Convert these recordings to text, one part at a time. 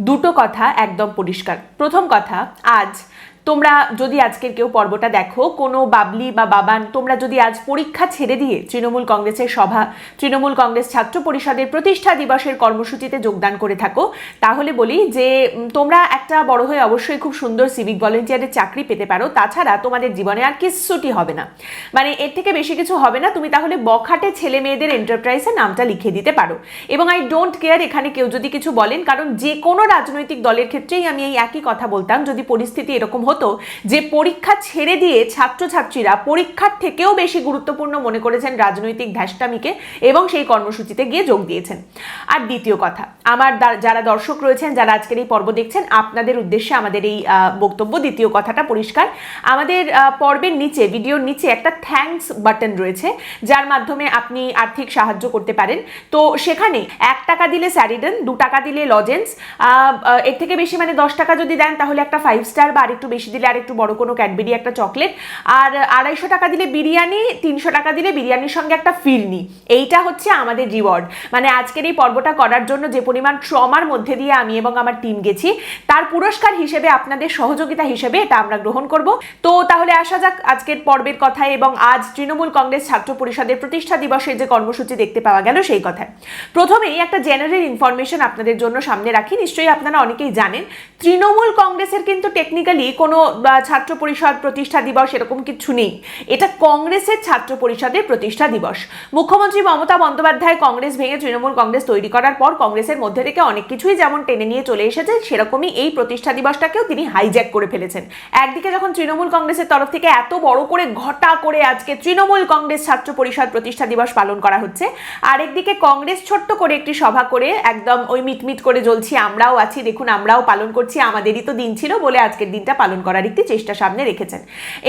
দুটো কথা একদম পরিষ্কার। প্রথম কথা আজ তোমরা যদি আজকের কেউ পর্বটা দেখো, কোনো বাবলি বা বাবান, তোমরা যদি আজ পরীক্ষা ছেড়ে দিয়ে তৃণমূল কংগ্রেসের সভা, তৃণমূল কংগ্রেস ছাত্র পরিষদের প্রতিষ্ঠা দিবসের কর্মসূচিতে যোগদান করে থাকো, তাহলে বলি যে তোমরা একটা বড় হয়ে অবশ্যই খুব সুন্দর সিভিক ভলেন্টিয়ারের চাকরি পেতে পারো, তাছাড়া তোমাদের জীবনে আর কিচ্ছুটি হবে না। মানে এর থেকে বেশি কিছু হবে না, তুমি তাহলে বখাটে ছেলে মেয়েদের এন্টারপ্রাইজে নামটা লিখে দিতে পারো। এবং আই ডোন্ট কেয়ার এখানে কেউ যদি কিছু বলেন, কারণ যে কোনো রাজনৈতিক দলের ক্ষেত্রেই আমি এই একই কথা বলতাম, যদি পরিস্থিতি এরকম হতো যে পরীক্ষা ছেড়ে দিয়ে ছাত্রছাত্রীরা পরীক্ষার থেকেও বেশি গুরুত্বপূর্ণ মনে করেছেন রাজনৈতিক ধ্যাসটামিকে এবং সেই কর্মসূচিতে গিয়ে যোগ দিয়েছেন। আর দ্বিতীয় কথা, আমার যারা দর্শক রয়েছেন, যারা আজকের এই পর্ব দেখছেন, আপনাদের উদ্দেশ্যে আমাদের এই বক্তব্য, দ্বিতীয় কথাটা পরিষ্কার। আমাদের পর্বের নিচে, ভিডিওর নিচে একটা থ্যাঙ্কস বাটন রয়েছে, যার মাধ্যমে আপনি আর্থিক সাহায্য করতে পারেন। তো সেখানে এক টাকা দিলে স্যারিডেন, দু টাকা দিলে লজেন্স এর থেকে বেশি মানে দশ টাকা যদি দেন, তাহলে একটা ফাইভ স্টার বা আরেকটু বেশি দিলে আরেকটু বড় কোনো ক্যাডবেরি একটা চকলেট। আর আড়াইশো টাকা দিলে বিরিয়ানি, তিনশো টাকা দিলে বিরিয়ানির সঙ্গে একটা ফিরনি। এইটা হচ্ছে আমাদের রিওয়ার্ড মানে আজকের এই পর্বটা করার জন্য যে পরিমাণ ট্রমার মধ্যে দিয়ে আমি এবং আমার টিম গেছি, তার পুরস্কার হিসেবে, আপনাদের সহযোগিতা হিসেবে এটা আমরা গ্রহণ করব। তো তাহলে আসা যাক আজকের পর্বের কথায় এবং আজ তৃণমূল কংগ্রেস ছাত্র পরিষদের প্রতিষ্ঠা দিবসের যে কর্মসূচি দেখতে পাওয়া গেল সেই কথায়। প্রথমেই একটা জেনারেল ইনফরমেশন আপনাদের জন্য সামনে রাখি। নিশ্চয়ই আপনারা অনেকেই জানেন, তৃণমূল কংগ্রেসের কিন্তু টেকনিক্যালি কোনো আহ, ছাত্র পরিষদ প্রতিষ্ঠা দিবস এরকম কিছু নেই। এটা কংগ্রেসের ছাত্র পরিষদের প্রতিষ্ঠা দিবস। মুখ্যমন্ত্রী মমতা বন্দ্যোপাধ্যায় কংগ্রেস ভেঙে তৃণমূল কংগ্রেস তৈরি করার পর কংগ্রেসের মধ্যে থেকে অনেক কিছুই যেমন টেনে নিয়ে চলে এসেছে সেরকমই এই প্রতিষ্ঠা দিবসটাকেও তিনি হাইজ্যাক করে ফেলেছেন। একদিকে যখন তৃণমূল কংগ্রেসের তরফ থেকে এত বড় করে ঘটা করে আজকে তৃণমূল কংগ্রেস ছাত্র পরিষদ প্রতিষ্ঠা দিবস পালন করা হচ্ছে আরেকদিকে কংগ্রেস ছোট্ট করে একটি সভা করে একদম ওই মিটমিট করে জ্বলছি আমরাও আছি দেখুন আমরাও পালন করছি আমাদেরই তো দিন ছিল বলে আজকের দিনটা পালন করার একটি চেষ্টা সামনে রেখেছেন।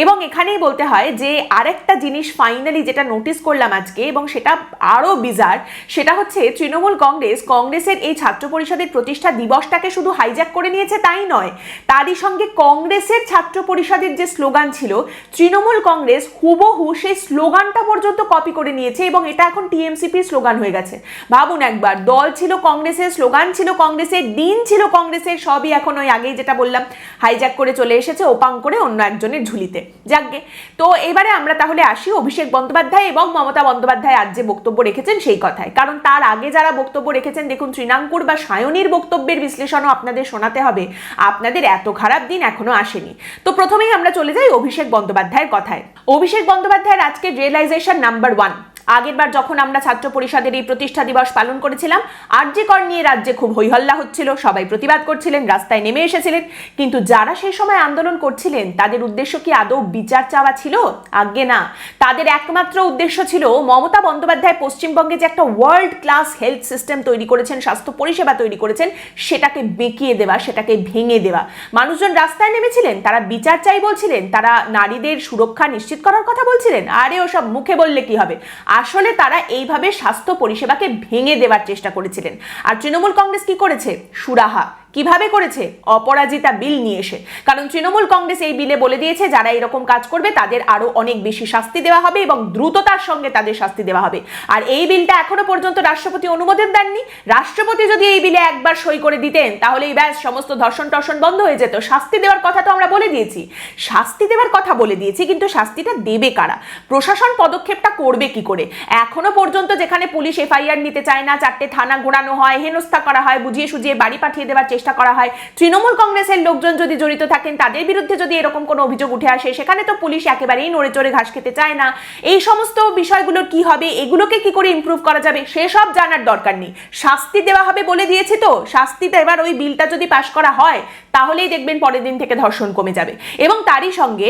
এবং এখানেই বলতে হয় যে আরেকটা জিনিস ফাইনালি যেটা নোটিস করলাম আজকে এবং সেটা আরও বিজার সেটা হচ্ছে তৃণমূল কংগ্রেস, কংগ্রেসের এই ছাত্র পরিষদের প্রতিষ্ঠা দিবসটাকে শুধু হাইজ্যাক করে নিয়েছে তাই নয়, তারই সঙ্গে কংগ্রেসের ছাত্র পরিষদের যে স্লোগান ছিল, তৃণমূল কংগ্রেস হুবহু সেই স্লোগানটা পর্যন্ত কপি করে নিয়েছে এবং এটা এখন টিএমসিপির স্লোগান হয়ে গেছে। ভাবুন একবার, দল ছিল কংগ্রেসের, স্লোগান ছিল কংগ্রেসের, দিন ছিল কংগ্রেসের, সবই এখন ওই আগেই যেটা বললাম হাইজ্যাক করে চলে এসেছে ওপাং করে অন্য একজনের ঝুলিতে। যাকগে। তো এবারে আমরা তাহলে আসি অভিষেক বন্দ্যোপাধ্যায় এবং মমতা বন্দ্যোপাধ্যায় আজ যে বক্তব্য রেখেছেন সেই কথায়। কারণ তার আগে যারা বক্তব্য রেখেছেন, দেখুন তৃণাঙ্কুর বা সায়নীর বক্তব্যের বিশ্লেষণও আপনাদের শোনাতে হবে। আপনাদের এত খারাপ দিন এখনও আসেনি। তো প্রথমেই আমরা চলে যাই অভিষেক বন্দ্যোপাধ্যায়ের কথায়। অভিষেক বন্দ্যোপাধ্যায়ের আজকে রিয়েলাইজেশন নাম্বার ওয়ান আগেরবার যখন আমরা ছাত্র পরিষদের এই প্রতিষ্ঠা দিবস পালন করেছিলাম আরজিকর নিয়ে রাজ্যে খুব হইহল্লা হচ্ছিল, সবাই প্রতিবাদ করছিলেন, রাস্তায় নেমে এসেছিলেন। কিন্তু যারা সেই সময় আন্দোলন করছিলেন, তাদের উদ্দেশ্য কি আদৌ বিচার চাওয়া ছিল? আজ্ঞে না। তাদের একমাত্র উদ্দেশ্য ছিল, মমতা বন্দ্যোপাধ্যায় পশ্চিমবঙ্গে যে একটা ওয়ার্ল্ড ক্লাস হেলথ সিস্টেম তৈরি করেছেন, স্বাস্থ্য পরিষেবা তৈরি করেছেন, সেটাকে বেঁকিয়ে দেওয়া, সেটাকে ভেঙে দেওয়া। মানুষজন রাস্তায় নেমেছিলেন, তারা বিচার চাই বলছিলেন, তারা নারীদের সুরক্ষা নিশ্চিত করার কথা বলছিলেন। আরে ওসব মুখে বললে কি হবে? আসলে তারা এইভাবে স্বাস্থ্য পরিষেবাকে ভেঙে দেওয়ার চেষ্টা করেছিলেন। আর তৃণমূল কংগ্রেস কি করেছে? সুরাহা। কীভাবে করেছে? অপরাজিতা বিল নিয়ে এসে। কারণ তৃণমূল কংগ্রেস এই বিলে বলে দিয়েছে, যারা এরকম কাজ করবে, তাদের আরও অনেক বেশি শাস্তি দেওয়া হবে এবং দ্রুততার সঙ্গে তাদের শাস্তি দেওয়া হবে। আর এই বিলটা এখনও পর্যন্ত রাষ্ট্রপতি অনুমোদন দেননি। রাষ্ট্রপতি যদি এই বিলে একবার সই করে দিতেন তাহলে এই ব্যাস, সমস্ত ধর্ষণ টর্ষণ বন্ধ হয়ে যেত। শাস্তি দেওয়ার কথা তো আমরা বলে দিয়েছি। শাস্তি দেওয়ার কথা বলে দিয়েছি, কিন্তু শাস্তিটা দেবে কারা? প্রশাসন পদক্ষেপটা করবে কি করে? এখনও পর্যন্ত যেখানে পুলিশ এফআইআর নিতে চায় না, চারটে থানা ঘোরানো হয়, হেনস্থা করা হয়, বুঝিয়ে সুঝিয়ে বাড়ি পাঠিয়ে দেওয়ার চেষ্টা করা হয়। তৃণমূল কংগ্রেসের লোকজন যদি জড়িত থাকেন, তাদের বিরুদ্ধে যদি এরকম কোনো অভিযোগ উঠে আসে, সেখানে তো পুলিশ একেবারেই নড়ে চড়ে ঘাস খেতে চায় না। এই সমস্ত বিষয়গুলোর কি হবে, এগুলোকে কি করে ইম্প্রুভ করা যাবে, সেসব জানার দরকার নেই। শাস্তি দেওয়া হবে বলে দিয়েছে তো? শাস্তিটা এবার ওই বিলটা যদি পাশ করা হয়, তাহলেই দেখবেন পরের দিন থেকে ধর্ষণ কমে যাবে। এবং তারই সঙ্গে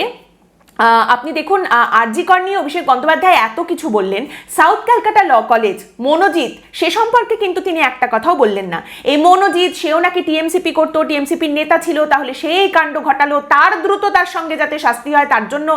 আপনি দেখুন আরজিকর নিয়ে অভিষেক বন্দ্যোপাধ্যায় এত কিছু বললেন। South Calcutta law college, Manojit, সে সম্পর্কে কিন্তু তিনি একটা কথাও বললেন না। এই মনোজিৎ, সেও নাকি টিএমসিপি করতো, টিএমসিপির নেতা ছিল, তাহলে সেই কাণ্ড ঘটালো, তার দ্রুততার সঙ্গে যাতে শাস্তি হয়, তার জন্য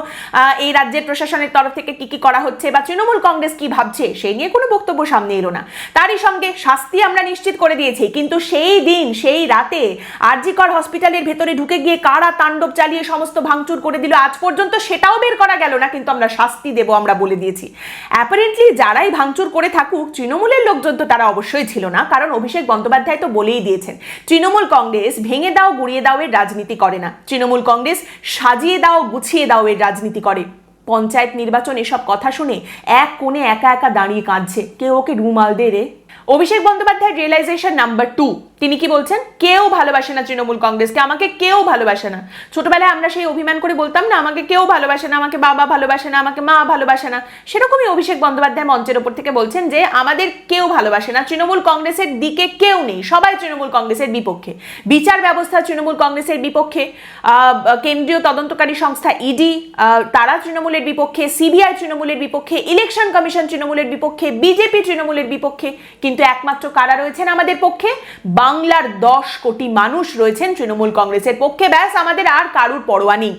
এই রাজ্যের প্রশাসনের তরফ থেকে কি কি করা হচ্ছে বা তৃণমূল কংগ্রেস কি ভাবছে, সেই নিয়ে কোনো বক্তব্য সামনে এলো না। তারই সঙ্গে শাস্তি আমরা নিশ্চিত করে দিয়েছি, কিন্তু সেই দিন, সেই রাতে আরজিকর হসপিটালের ভেতরে ঢুকে গিয়ে কারা তাণ্ডব চালিয়ে সমস্ত ভাঙচুর করে দিল, আজ পর্যন্ত সেটাও বের করা গেল না, কিন্তু আমরা শাস্তি দেব আমরা বলে দিয়েছি। অ্যাপারেন্টলি যারাই ভাঙচুর করে থাকুক, তৃণমূলের লোকজন তো তারা অবশ্যই ছিল না, কারণ অভিষেক বন্দ্যোপাধ্যায় তো বলেই দিয়েছেন, তৃণমূল কংগ্রেস ভেঙে দাও, গুড়িয়ে দাও, এর রাজনীতি করে না। তৃণমূল কংগ্রেস সাজিয়ে দাও, গুছিয়ে দাও, এর রাজনীতি করে। পঞ্চায়েত নির্বাচন এসব কথা শুনে এক কোণে একা একা দাঁড়িয়ে কাঁদছে। কেউ ওকে রুমাল দে রে? Abhishek Bandyopadhyay realisation number two তিনি কি বলছেন? কেউ ভালোবাসে না তৃণমূল কংগ্রেসকে, আমাকে কেউ ভালোবাসে না। ছোটবেলায় আমরা সেই অভিমান করে বলতাম না, আমাকে কেউ ভালোবাসে না, আমাকে বাবা ভালোবাসে না, আমাকে মা ভালোবাসে না। সেরকমই অভিষেক বন্দ্যোপাধ্যায় মঞ্চের ওপর থেকে বলছেন যে, আমাদের কেউ ভালোবাসে না, তৃণমূল কংগ্রেসের দিকে কেউ নেই, সবাই তৃণমূল কংগ্রেসের বিপক্ষে। বিচার ব্যবস্থা তৃণমূল কংগ্রেসের বিপক্ষে কেন্দ্রীয় তদন্তকারী সংস্থা ইডি তারা তৃণমূলের বিপক্ষে, সিবিআই তৃণমূলের বিপক্ষে, ইলেকশন কমিশন তৃণমূলের বিপক্ষে, বিজেপি তৃণমূলের বিপক্ষে, কিন্তু একমাত্র কারা রয়েছেন আমাদের পক্ষে? বাংলার দশ কোটি মানুষ রয়েছেন তৃণমূল কংগ্রেসের পক্ষে। ব্যাস আমাদের আর কারুর পরোয়া নেই।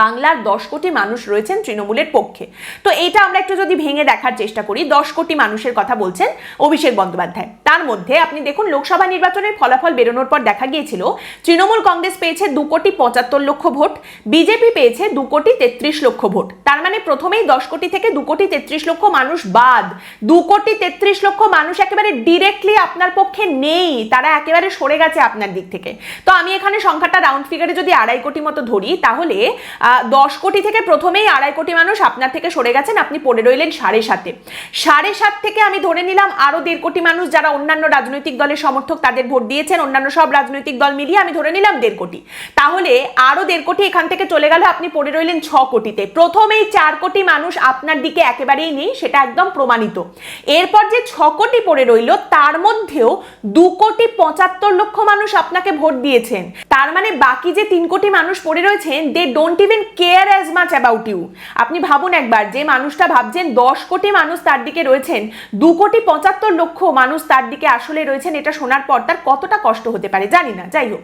বাংলার দশ কোটি মানুষ রয়েছেন তৃণমূলের পক্ষে। তো এটা আমরা একটু যদি ভেঙে দেখার চেষ্টা করি, দশ কোটি মানুষের কথা বলছেন অভিষেক বন্দ্যোপাধ্যায়। তার মধ্যে আপনি দেখুন, লোকসভা নির্বাচনের ফলাফল বেরোনোর পর দেখা গিয়েছিল, তৃণমূল কংগ্রেস পেয়েছে দু কোটি পঁচাত্তর লক্ষ ভোট, বিজেপি পেয়েছে দু কোটি তেত্রিশ লক্ষ ভোট। তার মানে প্রথমেই দশ কোটি থেকে দু কোটি তেত্রিশ লক্ষ মানুষ বাদ। দু কোটি তেত্রিশ লক্ষ মানুষ একেবারে ডিরেক্টলি আপনার পক্ষে নেই, তারা একেবারে সরে গেছে আপনার দিক থেকে। তো আমি এখানে সংখ্যাটা রাউন্ড ফিগারে যদি আড়াই কোটি মতো ধরি, তাহলে দশ কোটি থেকে প্রথমেই আড়াই কোটি মানুষ আপনার থেকে সরে গেছেন, আপনি পড়ে রইলেন সাড়ে সাতে। সাড়ে সাত থেকে আমি ধরে নিলাম আরও দেড় কোটি মানুষ যারা অন্যান্য রাজনৈতিক দলের সমর্থক তাদের ভোট দিয়েছেন, অন্যান্য সব রাজনৈতিক দল মিলিয়ে আমি ধরে নিলাম দেড় কোটি। তাহলে আরও দেড় কোটি এখান থেকে চলে গেল, আপনি পড়ে রইলেন ছ কোটিতে। প্রথমেই চার কোটি মানুষ আপনার দিকে একেবারেই নেই, সেটা একদম প্রমাণিত। এরপর যে ছ কোটি পড়ে রইল, তার মধ্যেও দু কোটি পঁচাত্তর লক্ষ মানুষ আপনাকে ভোট দিয়েছেন। তার মানে বাকি যে তিন কোটি মানুষ পড়ে রয়েছেন they don't even care as much about you আপনি ভাবুন একবার, যে মানুষটা ভাবছেন দশ কোটি মানুষ তার দিকে রয়েছেন, দু কোটি পঁচাত্তর লক্ষ মানুষ তার দিকে আসলে রয়েছেন, এটা শোনার পর তার কতটা কষ্ট হতে পারে, জানি না, যাই হোক।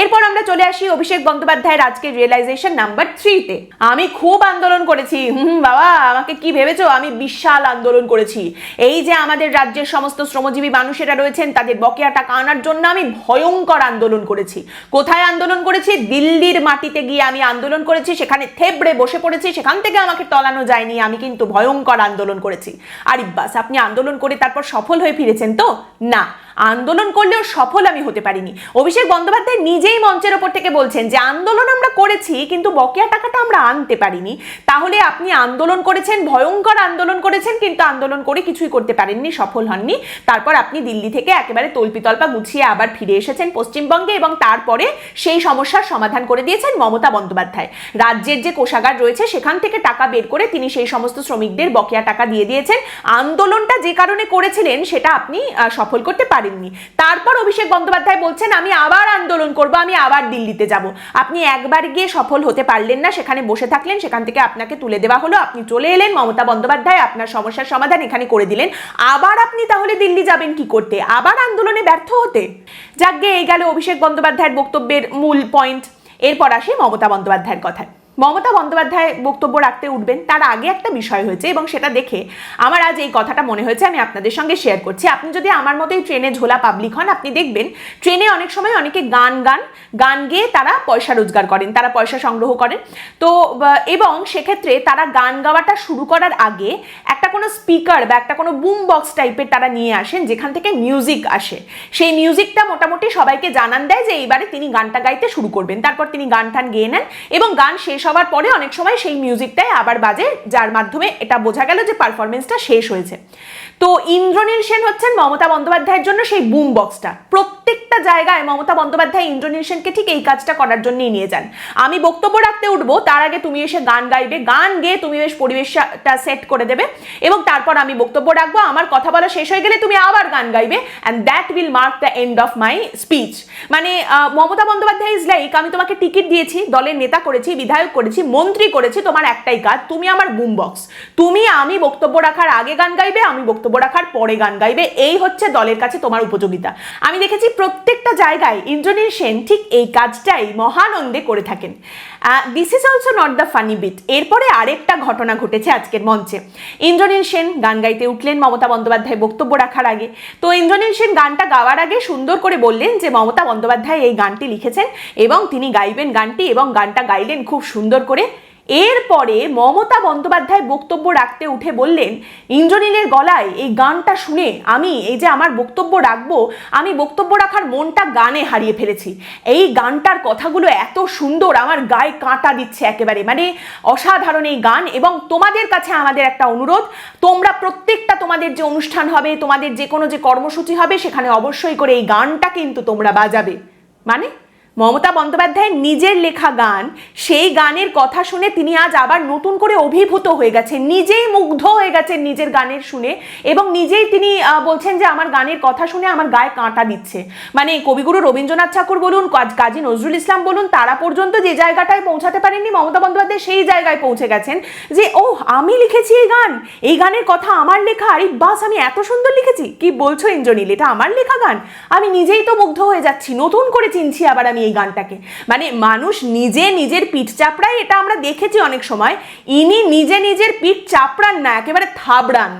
এরপর আমরা চলে আসি অভিষেক বন্দ্যোপাধ্যায়ের আজকে রিয়েলাইজেশন নাম্বার থ্রিতে আমি খুব আন্দোলন করেছি, হুম বাবা, আমাকে কি ভেবেছো? আমি বিশাল আন্দোলন করেছি। এই যে আমাদের রাজ্যের সমস্ত শ্রমজীবী মানুষেরা রয়েছেন, তাদের বকেয়া টাকা আনার জন্য আমি ভয়ঙ্কর আন্দোলন করেছি। কোথায় আন্দোলন করেছি? দিল্লির মাটিতে গিয়ে আমি আন্দোলন করেছি। সেখানে থেবড়ে বসে পড়েছি, সেখান থেকে আমাকে টলানো যায়নি, আমি কিন্তু ভয়ঙ্কর আন্দোলন করেছি। আর ইব্বাস আপনি আন্দোলন করে তারপর সফল হয়ে ফিরেছেন তো? না। আন্দোলন করলেও সফল আমি হতে পারিনি। অভিষেক বন্দ্যোপাধ্যায় নিজেই মঞ্চের ওপর থেকে বলছেন যে, আন্দোলন আমরা করেছি, কিন্তু বকেয়া টাকাটা আমরা আনতে পারিনি। তাহলে আপনি আন্দোলন করেছেন, ভয়ঙ্কর আন্দোলন করেছেন, কিন্তু আন্দোলন করে কিছুই করতে পারেননি, সফল হননি। তারপর আপনি দিল্লি থেকে একেবারে তল্পিতল্পা গুছিয়ে আবার ফিরে এসেছেন পশ্চিমবঙ্গে এবং তারপরে সেই সমস্যার সমাধান করে দিয়েছেন মমতা বন্দ্যোপাধ্যায়। রাজ্যের যে কোষাগার রয়েছে, সেখান থেকে টাকা বের করে তিনি সেই সমস্ত শ্রমিকদের বকেয়া টাকা দিয়ে দিয়েছেন। আন্দোলনটা যে কারণে করেছিলেন, সেটা আপনি সফল করতে পারেননি। তারপর অভিষেক বন্দ্যোপাধ্যায় বলছেন, আমি আবার আন্দোলন করব, আমি আবার দিল্লিতে যাব। আপনি একবার গিয়ে সফল হতে পারলেন না, সেখানে বসে থাকলেন, সেখান থেকে আপনাকে তুলে দেওয়া হলো, আপনি চলে এলেন, মমতা বন্দ্যোপাধ্যায় আপনার সমস্যার সমাধান এখানে করে দিলেন। আবার আপনি তাহলে দিল্লি যাবেন কি করতে? আবার আন্দোলনে ব্যর্থ হতে? যাকে এই গেল অভিষেক বন্দ্যোপাধ্যায়ের বক্তব্যের মূল পয়েন্ট এরপর আসি মমতা বন্দ্যোপাধ্যায়ের কথায়। মমতা বন্দ্যোপাধ্যায় বক্তব্য রাখতে উঠবেন, তার আগে একটা বিষয় হয়েছে এবং সেটা দেখে আমার আজ এই কথাটা মনে হয়েছে, আমি আপনাদের সঙ্গে শেয়ার করছি। আপনি যদি আমার মতোই ট্রেনে ঝোলা পাবলিক হন, আপনি দেখবেন ট্রেনে অনেক সময় অনেকে গান গান গান গেয়ে তারা পয়সা রোজগার করেন, তারা পয়সা সংগ্রহ করেন। তো এবং সেক্ষেত্রে তারা গান গাওয়াটা শুরু করার আগে একটা কোনো স্পিকার বা একটা কোনো বুম বক্স টাইপের তারা নিয়ে আসেন, যেখান থেকে মিউজিক আসে। সেই মিউজিকটা মোটামুটি সবাইকে জানান দেয় যে এইবারে তিনি গানটা গাইতে শুরু করবেন। তারপর তিনি গান টান গেয়ে নেন এবং গান শেষ হওয়ার পরে অনেক সময় সেই মিউজিকটাই আবার বাজে, যার মাধ্যমে এটা বোঝা গেল যে পারফরমেন্সটা শেষ হয়েছে। তো ইন্দ্রনীল সেন হচ্ছেন মমতা বন্দ্যোপাধ্যায়ের জন্য সেই বুম বক্সটা প্রত্যেকটা জায়গায় মমতা বন্দ্যোপাধ্যায় ইন্দ্রনীল ঠিক এই কাজটা করার জন্যই নিয়ে যান। আমি বক্তব্য রাখতে উঠবো, তার আগে তুমি এসে গান গাইবে, গান গেয়ে তুমি বেশ পরিবেশটা সেট করে দেবে এবং তারপর আমি বক্তব্য রাখব। আমার কথা বলা শেষ হয়ে গেলে তুমি আবার গান গাইবে and that will mark the end of my speech মানে মমতা বন্দ্যোপাধ্যায় ইজ লাইক আমি তোমাকে টিকিট দিয়েছি, দলের নেতা করেছি, বিধায়ক করেছি, মন্ত্রী করেছি, তোমার একটাই কাজ, তুমি আমার বুম বক্স তুমি আমি বক্তব্য রাখার আগে গান গাইবে, আমি বক্তব্য রাখার পরে গান গাইবে, এই হচ্ছে দলের কাছে তোমার উপযোগিতা। আমি দেখেছি প্রত্যেকটা জায়গায় ইন্দ্রনীল সেন ঠিক এই কাজটাই মহানন্দে করে থাকেন। This is also not the funny bit এরপরে আরেকটা ঘটনা ঘটেছে আজকের মঞ্চে। ইন্দ্রনীল সেন গান গাইতে উঠলেন মমতা বন্দ্যোপাধ্যায় বক্তব্য রাখার আগে। তো ইন্দ্রনীল সেন গানটা গাওয়ার আগে সুন্দর করে বললেন যে, মমতা বন্দ্যোপাধ্যায় এই গানটি লিখেছেন এবং তিনি গাইবেন গানটি এবং গানটা গাইলেন খুব সুন্দর করে। এরপরে মমতা বন্দ্যোপাধ্যায় বক্তব্য রাখতে উঠে বললেন, ইন্দ্রনীলের গলায় এই গানটা শুনে আমি, এই যে আমার বক্তব্য রাখব, আমি বক্তব্য রাখার মনটা গানে হারিয়ে ফেলেছি। এই গানটার কথাগুলো এত সুন্দর, আমার গায়ে কাঁটা দিচ্ছে একেবারে। মানে অসাধারণ এই গান এবং তোমাদের কাছে আমাদের একটা অনুরোধ, তোমরা প্রত্যেকটা তোমাদের যে অনুষ্ঠান হবে, তোমাদের যে কোনো যে কর্মসূচি হবে, সেখানে অবশ্যই করে এই গানটা কিন্তু তোমরা বাজাবে। মানে মমতা বন্দ্যোপাধ্যায়ের নিজের লেখা গান, সেই গানের কথা শুনে তিনি আজ আবার নতুন করে অভিভূত হয়ে গেছেন। নিজেই মুগ্ধ হয়ে গেছেন নিজের গানের শুনে এবং নিজেই তিনি বলছেন যে আমার গানের কথা শুনে আমার গায়ে কাঁটা দিচ্ছে। মানে কবিগুরু রবীন্দ্রনাথ ঠাকুর বলুন, কাজী নজরুল ইসলাম বলুন, তারা পর্যন্ত যে জায়গাটায় পৌঁছাতে পারেননি, মমতা বন্দ্যোপাধ্যায় সেই জায়গায় পৌঁছে গেছেন যে ও আমি লিখেছি এই গান, এই গানের কথা আমার লেখা, আরে বাস, আমি এত সুন্দর লিখেছি, কি বলছো ইন্দ্রনীল এটা আমার লেখা গান? আমি নিজেই তো মুগ্ধ হয়ে যাচ্ছি, নতুন করে চিনছি আবার আমি এই গানটাকে। মানে মানুষ নিজে নিজের পিঠ চাপড়ায়, এটা আমরা দেখেছি অনেক সময়, ইনি নিজে নিজের পিঠ চাপড়ান না, একেবারে থাবড়ান।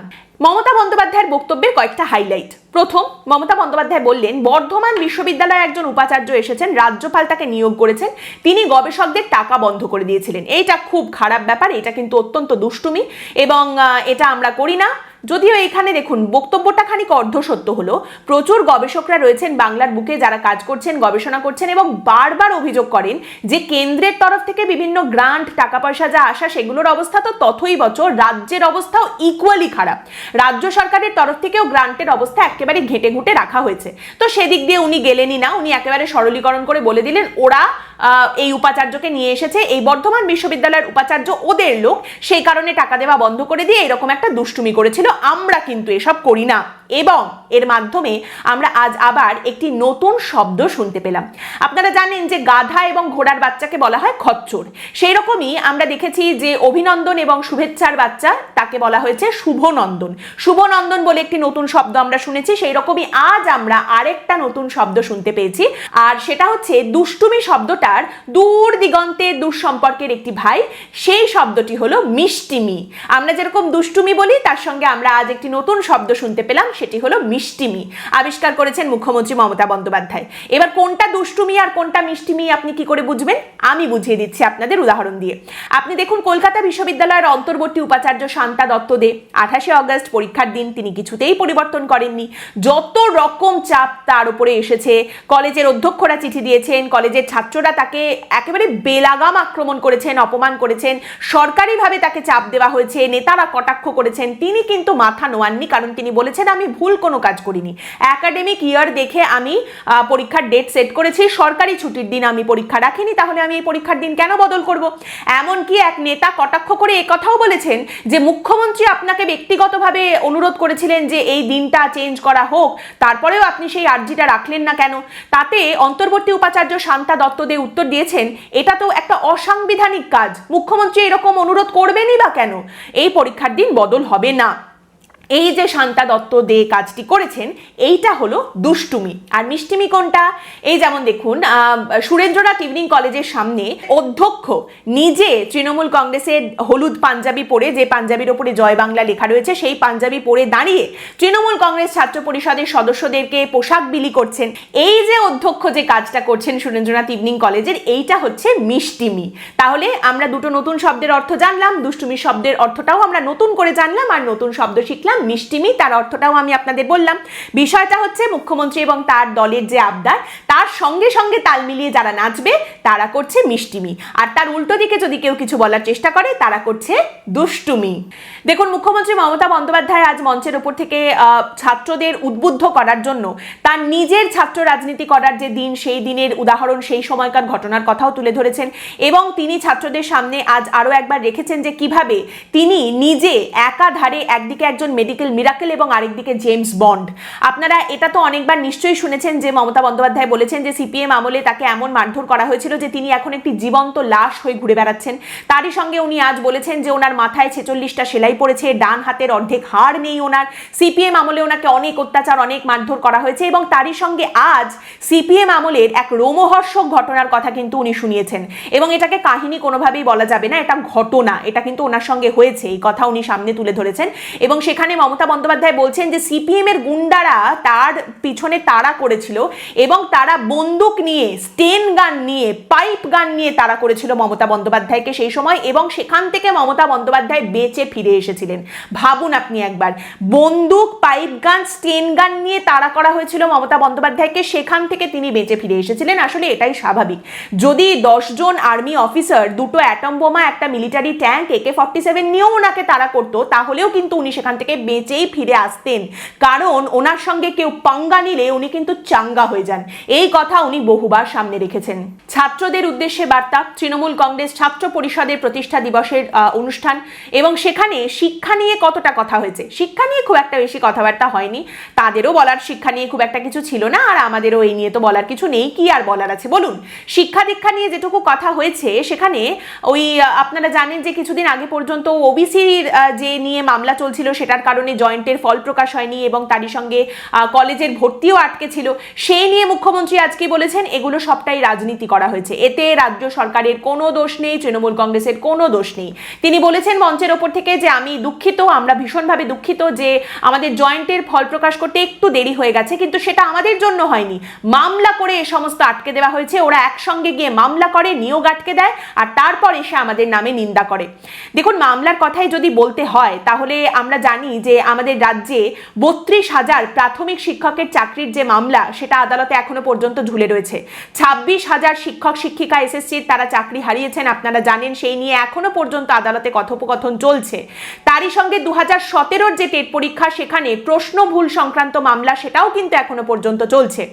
মমতা বন্দ্যোপাধ্যায়ের বক্তব্যের কয়েকটা হাইলাইট প্রথম, মমতা বন্দ্যোপাধ্যায় বললেন, বর্ধমান বিশ্ববিদ্যালয়ে একজন উপাচার্য এসেছেন, রাজ্যপাল তাকে নিয়োগ করেছেন, তিনি গবেষকদের টাকা বন্ধ করে দিয়েছিলেন। এইটা খুব খারাপ ব্যাপার, এটা কিন্তু অত্যন্ত দুষ্টুমি এবং এটা আমরা করি না। যদিও এখানে দেখুন, বক্তব্যটা খানিক অর্ধসত্য হলো। প্রচুর গবেষকরা রয়েছেন বাংলার বুকে যারা কাজ করছেন, গবেষণা করছেন এবং বারবার অভিযোগ করেন যে কেন্দ্রের তরফ থেকে বিভিন্ন গ্রান্ট টাকা পয়সা যা আসা সেগুলোর অবস্থা তো তথই বছর, রাজ্যের অবস্থাও ইকুয়ালি খারাপ। রাজ্য সরকারের তরফ থেকেও গ্রান্টের অবস্থা একেবারে ঘেটে ঘুটে রাখা হয়েছে। তো সেদিক দিয়ে উনি গেলেনই না, উনি একেবারে সরলীকরণ করে বলে দিলেন, ওরা এই উপাচার্যকে নিয়ে এসেছে, এই বর্ধমান বিশ্ববিদ্যালয়ের উপাচার্য ওদের লোক, সেই কারণে টাকা দেওয়া বন্ধ করে দিয়ে এরকম একটা দুষ্টুমি করেছিল। আমরা কিন্তু এসব করি না। এবং এর মাধ্যমে আমরা আজ আবার একটি নতুন শব্দ শুনতে পেলাম। আপনারা জানেন যে গাধা এবং ঘোড়ার বাচ্চাকে বলা হয় খচ্চর। সেই রকমই আমরা দেখেছি যে অভিনন্দন এবং শুভেচ্ছার বাচ্চা, তাকে বলা হয়েছে শুভনন্দন। শুভনন্দন বলে একটি নতুন শব্দ আমরা শুনেছি সেই রকমই আজ আমরা আরেকটা নতুন শব্দ শুনতে পেয়েছি। আর সেটা হচ্ছে দুষ্টুমি শব্দটার দূর দিগন্তের দূর সম্পর্কের একটি ভাই, সেই শব্দটি হলো মিষ্টিমি। আমরা যেরকম দুষ্টুমি বলি, তার সঙ্গে আমরা আজ একটি নতুন শব্দ শুনতে পেলাম, সেটি হলো মিষ্টিমি আবিষ্কার করেছেন মুখ্যমন্ত্রী মমতা বন্দ্যোপাধ্যায়। এবার কোনটা দুষ্টুমি আর কোনটা মিষ্টিমি আপনি কি করে বুঝবেন? আমি বুঝিয়ে দিচ্ছি আপনাদের উদাহরণ দিয়ে। আপনি দেখুন, কলকাতা বিশ্ববিদ্যালয়ের অন্তর্বর্তী উপাচার্য শান্তা দত্ত দে, আঠাশে অগস্ট পরীক্ষার দিন তিনি কিছুতেই পরিবর্তন করেননি। যত রকম চাপ তার উপরে এসেছে, কলেজের অধ্যক্ষরা চিঠি দিয়েছেন, কলেজের ছাত্ররা তাকে একেবারে বেলাগাম আক্রমণ করেছেন, অপমান করেছেন, সরকারিভাবে তাকে চাপ দেওয়া হয়েছে, নেতারা কটাক্ষ করেছেন, তিনি কিন্তু মাথা নোয়াননি, কারণ তিনি বলেছেন, আমি ভুল কোনো কাজ করিনি। একাডেমিক ইয়ার দেখে আমি পরীক্ষার ডেট সেট করেছি, সরকারি ছুটির দিন আমি পরীক্ষা রাখিনি, তাহলে আমি এই পরীক্ষার দিন কেন বদল করব? এমনকি এক নেতা কটাক্ষ করে একথাও বলেছেন যে, মুখ্যমন্ত্রী আপনাকে ব্যক্তিগতভাবে অনুরোধ করেছিলেন যে, এই দিনটা চেঞ্জ করা হোক, তারপরেও আপনি সেই আর্জিটা রাখলেন না কেন? তাতে অন্তর্বর্তী উপাচার্য শান্তা দত্ত দে উত্তর দিয়েছেন, এটা তো একটা অসাংবিধানিক কাজ। মুখ্যমন্ত্রী এরকম অনুরোধ করবেনই বা কেন? এই পরীক্ষার দিন বদল হবে না। এই যে শান্তা দত্ত দে কাজটি করেছেন, এইটা হলো দুষ্টুমি। আর মিষ্টিমি কোনটা? এই যেমন দেখুন সুরেন্দ্রনাথ ইভিনিং কলেজের সামনে অধ্যক্ষ নিজে তৃণমূল কংগ্রেসের হলুদ পাঞ্জাবি পরে যে পাঞ্জাবির ওপরে জয় বাংলা লেখা রয়েছে, সেই পাঞ্জাবি পরে দাঁড়িয়ে তৃণমূল কংগ্রেস ছাত্র পরিষদের সদস্যদেরকে পোশাক বিলি করছেন। এই যে অধ্যক্ষ যে কাজটা করছেন সুরেন্দ্রনাথ ইভিনিং কলেজের, এইটা হচ্ছে মিষ্টিমি। তাহলে আমরা দুটো নতুন শব্দের অর্থ জানলাম দুষ্টুমি শব্দের অর্থটাও আমরা নতুন করে জানলাম, আর নতুন শব্দ শিখলাম মিষ্টিমি তার অর্থটাও আমি আপনাদের বললাম। বিষয়টা হচ্ছে মুখ্যমন্ত্রী এবং তার দলের যে আবদার, তার সঙ্গে সঙ্গে তাল মিলিয়ে যারা নাচবে, তারা করছে মিষ্টিমি আর তার উল্টো দিকে যদি কেউ কিছু বলার চেষ্টা করে, তারা করছে দুষ্টুমি দেখুন, মুখ্যমন্ত্রী মমতা বন্দ্যোপাধ্যায় আজ মঞ্চের ওপর থেকে ছাত্রদের উদ্বুদ্ধ করার জন্য, তার নিজের ছাত্র রাজনীতি করার যে দিন, সেই দিনের উদাহরণ, সেই সময়কার ঘটনার কথাও তুলে ধরেছেন। এবং তিনি ছাত্রদের সামনে আজ আরও একবার রেখেছেন যে কীভাবে তিনি নিজে একাধারে একদিকে একজন মেডিকেল মিরাকেল এবং আরেকদিকে জেমস বন্ড আপনারা এটা তো অনেকবার নিশ্চয়ই শুনেছেন যে মমতা বন্দ্যোপাধ্যায় বলেছেন যে সিপিএম আমলে তাকে এমন মারধর করা হয়েছিল যে তিনি এখন একটি জীবন্ত লাশ হয়ে ঘুরে বেড়াচ্ছেন। তারই সঙ্গে উনি আজ বলেছেন যে ওনার মাথায় ছেচল্লিশটা সেলাই পড়েছে, ডান হাতের অর্ধেক হাড় নেই ওনার। সিপিএম আমলে ওনাকে অনেক অত্যাচার, অনেক মারধর করা হয়েছে এবং তারই সঙ্গে আজ সিপিএম আমলের এক রোমহর্ষক ঘটনার কথা কিন্তু উনি শুনিয়েছেন। এবং এটাকে কাহিনী কোনোভাবেই বলা যাবে না, এটা ঘটনা, এটা কিন্তু ওনার সঙ্গে হয়েছে, এই কথা উনি সামনে তুলে ধরেছেন। এবং সেখানে মাঝখানে মমতা বন্দ্যোপাধ্যায় বলছেন যে সিপিএম এর গুন্ডারা তার পিছনে তাড়া করেছিল এবং তারা বন্দুক নিয়ে, স্টেন গান নিয়ে, পাইপ গান নিয়ে তাড়া করেছিল মমতা বন্দ্যোপাধ্যায়কে সেই সময় এবং সেখান থেকে মমতা বন্দ্যোপাধ্যায় বেঁচে ফিরে এসেছিলেন। ভাবুন আপনি একবার, বন্দুক, পাইপ গান, স্টেন গান নিয়ে তাড়া করা হয়েছিল মমতা বন্দ্যোপাধ্যায়কে, সেখান থেকে তিনি বেঁচে ফিরে এসেছিলেন। আসলে এটাই স্বাভাবিক। যদি দশজন আর্মি অফিসার, দুটো অ্যাটম বোমা, একটা military tank, AK forty seven নিয়েও ওনাকে তাড়া করতো, তাহলেও কিন্তু উনি সেখান থেকে বেঁচেই ফিরে আসতেন। কারণ ওনার সঙ্গে কেউ পাঙ্গা নিলে উনি কিন্তু চাঙ্গা হয়ে যান। এই কথা উনি বহুবার সামনে রেখেছেন। ছাত্রদের উদ্দেশ্যে বার্তা, তৃণমূল কংগ্রেস ছাত্র পরিষদের প্রতিষ্ঠা দিবসের অনুষ্ঠান এবং সেখানে শিক্ষা নিয়ে কতটা কথা হয়েছে? শিক্ষা নিয়ে খুব একটা বেশি কথাবার্তা হয়নি। তাদেরও বলার শিক্ষা নিয়ে খুব একটা কিছু ছিল না আর আমাদেরও এই নিয়ে তো বলার কিছু নেই। কি আর বলার আছে? বলুন, শিক্ষা দীক্ষা নিয়ে যেটুকু কথা হয়েছে, সেখানে ওই আপনারা জানেন যে কিছুদিন আগে পর্যন্ত ওবিসির যে নিয়ে মামলা চলছিল সেটার কারণে জয়েন্টের ফল প্রকাশ হয়নি এবং তারই সঙ্গে কলেজের ভর্তিও আটকে ছিল। সেই নিয়ে মুখ্যমন্ত্রী আজকে বলেছেন, এগুলো সবটাই রাজনীতি করা হয়েছে। এতে রাজ্য সরকারের কোনো দোষ নেই, তৃণমূল কংগ্রেসের কোনো দোষ নেই। তিনি বলেছেন মঞ্চের ওপর থেকে যে আমি দুঃখিত, আমরা ভীষণভাবে দুঃখিত যে আমাদের জয়েন্টের ফল প্রকাশ করতে একটু দেরি হয়ে গেছে, কিন্তু সেটা আমাদের জন্য হয়নি। মামলা করে এ সমস্ত আটকে দেওয়া হয়েছে, ওরা একসঙ্গে গিয়ে মামলা করে, নিয়োগ আটকে দেয়, আর তারপর এসে আমাদের নামে নিন্দা করে। দেখুন, মামলার কথাই যদি বলতে হয়, তাহলে আমরা জানি যে আমাদের রাজ্যে বত্রিশ হাজার প্রাথমিক শিক্ষকের চাকরির যে মামলা, সেটা আদালতে এখনও পর্যন্ত ঝুলে রয়েছে। ছাব্বিশ হাজার শিক্ষক, শিক্ষিকা, এসএসসির তারা চাকরি হারিয়েছেন, আপনারা জানেন, সেই নিয়ে এখনও পর্যন্ত আদালতে কথোপকথন চলছে। তারই সঙ্গে দু হাজার সতেরোর যে টেট পরীক্ষা, সেখানে প্রশ্ন ভুল সংক্রান্ত মামলা, সেটাও কিন্তু এখনও পর্যন্ত চলছে।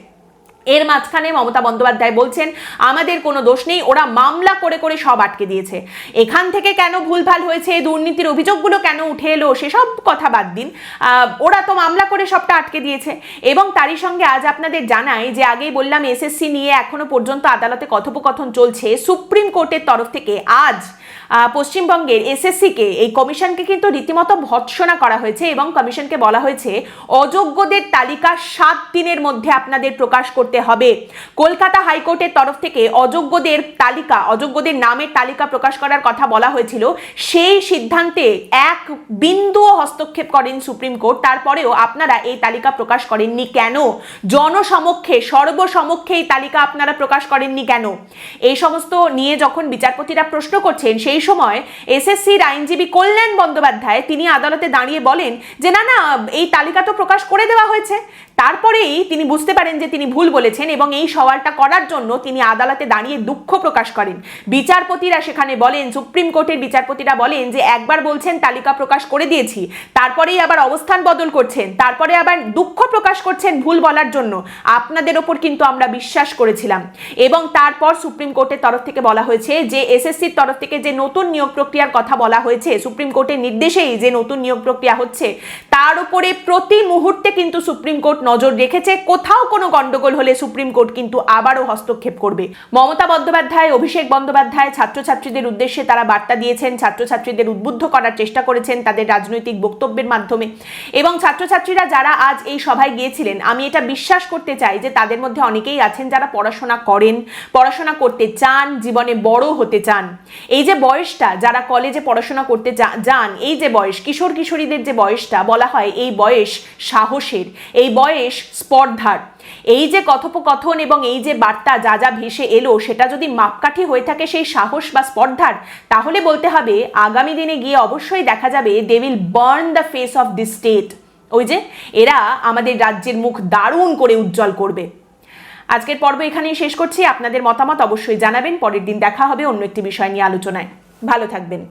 এর মাঝখানে মমতা বন্দ্যোপাধ্যায় বলছেন, আমাদের কোনো দোষ নেই, ওরা মামলা করে করে সব আটকে দিয়েছে। এখান থেকে কেন ভুলভাল হয়েছে, দুর্নীতির অভিযোগগুলো কেন উঠে এলো, সেসব কথা বাদ দিন। ওরা তো মামলা করে সবটা আটকে দিয়েছে। এবং তারই সঙ্গে আজ আপনাদের জানাই যে, আগেই বললাম, এসএসসি নিয়ে এখনও পর্যন্ত আদালতে কথোপকথন চলছে। সুপ্রিম কোর্টের তরফ থেকে আজ পশ্চিমবঙ্গের এসএসসিকে এই কমিশনকে কিন্তু রীতিমতো ভৎসনা করা হয়েছে এবং কমিশনকে বলা হয়েছে, অযোগ্যদের তালিকা সাত দিনের মধ্যে আপনাদের প্রকাশ করতে হবে। কলকাতা হাইকোর্টের তরফ থেকে অযোগ্যদের তালিকা, অযোগ্যদের নামের তালিকা প্রকাশ করার কথা বলা হয়েছিল, সেই সিদ্ধান্তে এক বিন্দুও হস্তক্ষেপ করেন সুপ্রিম কোর্ট, তারপরেও আপনারা এই তালিকা প্রকাশ করেননি কেন? জনসমক্ষে, সর্বসমক্ষে এই তালিকা আপনারা প্রকাশ করেননি কেন? এই সমস্ত নিয়ে যখন বিচারপতিরা প্রশ্ন করছেন সেই সময় এসএসসির আইনজীবী কল্যাণ বন্দ্যোপাধ্যায় তিনি আদালতে দাঁড়িয়ে বলেন যে, না না, এই তালিকা তো প্রকাশ করে দেওয়া হয়েছে। তারপরেই তিনি বুঝতে পারেন যে, তিনি ভুল বলেছেন এবং এই সওয়ালটা করার জন্য তিনি আদালতে দাঁড়িয়ে দুঃখ প্রকাশ করেন। বিচারপতিরা সেখানে বলেন, সুপ্রিম কোর্টের বিচারপতিরা বলেন যে, একবার বলছেন, তালিকা প্রকাশ করে দিয়েছি। তারপরেই আবার অবস্থান বদল করছেন। তারপরে আবার দুঃখ প্রকাশ করছেন ভুল বলার জন্য। আপনাদের ওপর কিন্তু আমরা বিশ্বাস করেছিলাম। এবং তারপর সুপ্রিম কোর্টের তরফ থেকে বলা হয়েছে যে, এসএসসির তরফ থেকে যে নতুন নিয়োগ প্রক্রিয়ার কথা বলা হয়েছে সুপ্রিম কোর্টের নির্দেশেই যে নতুন নিয়োগ প্রক্রিয়া হচ্ছে তার উপরে প্রতি মুহূর্তে কিন্তু সুপ্রিম কোর্ট নজর রেখেছে। কোথাও কোনো গন্ডগোল হলে সুপ্রিম কোর্ট কিন্তু আবারও হস্তক্ষেপ করবে। মমতা বন্দ্যোপাধ্যায়, অভিষেক বন্দ্যোপাধ্যায় ছাত্রছাত্রীদের উদ্দেশ্যে তারা বার্তা দিয়েছেন, ছাত্রছাত্রীদের উদ্বুদ্ধ করার চেষ্টা করেছেন তাদের রাজনৈতিক বক্তব্যের মাধ্যমে। এবং ছাত্রছাত্রীরা যারা আজ এই সভায় গিয়েছিলেন, আমি এটা বিশ্বাস করতে চাই যে তাদের মধ্যে অনেকেই আছেন যারা পড়াশোনা করেন, পড়াশোনা করতে চান, জীবনে বড় হতে চান। এই যে বয়সটা, যারা কলেজে পড়াশোনা করতে যান, এই যে বয়স কিশোর কিশোরীদের যে বয়সটা, বলা হয় এই বয়স সাহসের, এই বয়স স্পর্ধার। এই যে কথোপকথন এবং এই যে বার্তা যা যা ভেসে এলো, সেটা যদি মাপকাঠি হয়ে থাকে সেই সাহস বা স্পর্ধার, তাহলে বলতে হবে আগামী দিনে গিয়ে অবশ্যই দেখা যাবে they will burn the face of the state ওই যে এরা আমাদের রাজ্যের মুখ দারুণ করে উজ্জ্বল করবে। আজকের পর্ব এখানেই শেষ করছি। আপনাদের মতামত অবশ্যই জানাবেন। পরের দিন দেখা হবে অন্য একটি বিষয় নিয়ে আলোচনায়। ভালো থাকবেন।